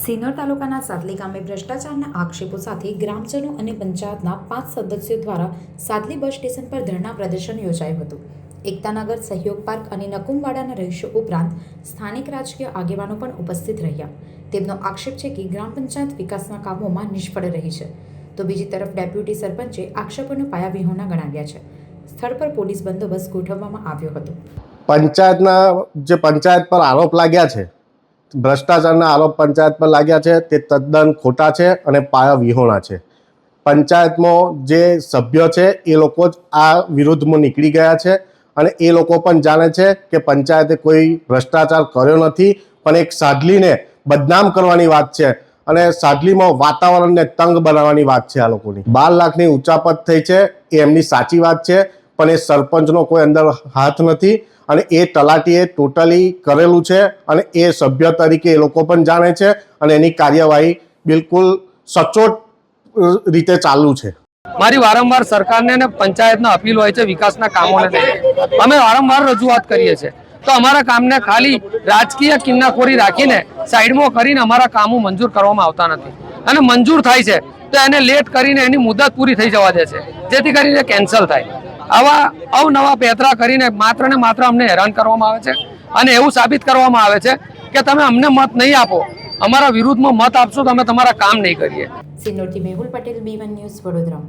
સિનોર તાલુકાના સાદલી ગામે ભ્રષ્ટાચારના આક્ષેપો સાથે ગ્રામજનો અને પંચાયતના પાંચ સદસ્યો દ્વારા સાદલી બસ સ્ટેશન પર ધરણા પ્રદર્શન યોજાયું હતું. એકતાનગર સહયોગ પાર્ક અને નકુમવાડાના રહીશો ઉપરાંત સ્થાનિક રાજકીય આગેવાનો પણ ઉપસ્થિત રહ્યા. તેમનો આક્ષેપ છે કે ગ્રામ પંચાયત વિકાસના કામોમાં નિષ્ફળ રહી છે. તો બીજી તરફ ડેપ્યુટી સરપંચે આક્ષેપોને પાયાવિહોણા ગણાવ્યા છે. સ્થળ પર પોલીસ બંદોબસ્ત ગોઠવવામાં આવ્યો હતો. પંચાયતના જે પંચાયત પર આરોપ લાગ્યા છે ભ્રષ્ટાચારના આરોપ પંચાયત પર લાગ્યા છે, તે તદ્દન ખોટા છે અને પાયા વિહોણા છે. પંચાયતમાં જે સભ્યો છે, એ લોકો જ આ વિરુદ્ધમાં નીકળી ગયા છે અને એ લોકો પણ જાણે છે કે પંચાયતે કોઈ ભ્રષ્ટાચાર કર્યો નથી, પણ એક સાદલીને બદનામ કરવાની વાત છે અને સાદલીમાં વાતાવરણને તંગ બનાવવાની વાત છે આ લોકોની. બાર લાખની ઉચાપત થઈ છે, એ એમની સાચી વાત છે પણ એ સરપંચનો કોઈ અંદર હાથ નથી અને એ તલાટીએ ટોટલી કરેલું છે અને એ સભ્ય તરીકે એ લોકો પણ જાણે છે અને એની કાર્યવાહી બિલકુલ સચોટ રીતે ચાલુ છે. મારી વારંવાર સરકારને અને પંચાયતના અપીલ હોય છે વિકાસના કામોને લઈને. અમે વારંવાર રજૂઆત કરીએ છીએ. તો અમારા કામને ખાલી રાજકીય કિન્નાખોરી રાખીને સાઈડમાં કરીને અમારા કામો મંજૂર કરવામાં આવતા નથી. અને મંજૂર થાય છે, તો એને લેટ કરીને એની મુદત પૂરી થઈ જવા દે છે. જેથી કરીને કેન્સલ થાય. આવા અવનવા પેતરા કરીને માત્ર ને માત્ર અમને હેરાન કરવામાં આવે છે અને એવું સાબિત કરવામાં આવે છે કે તમે અમને મત નહીં આપો. અમારા વિરુદ્ધમાં મત આપશો તો અમે તમારા કામ નહીં કરીએ. સિનોરથી Mehul Patel, B one news, Vadodara.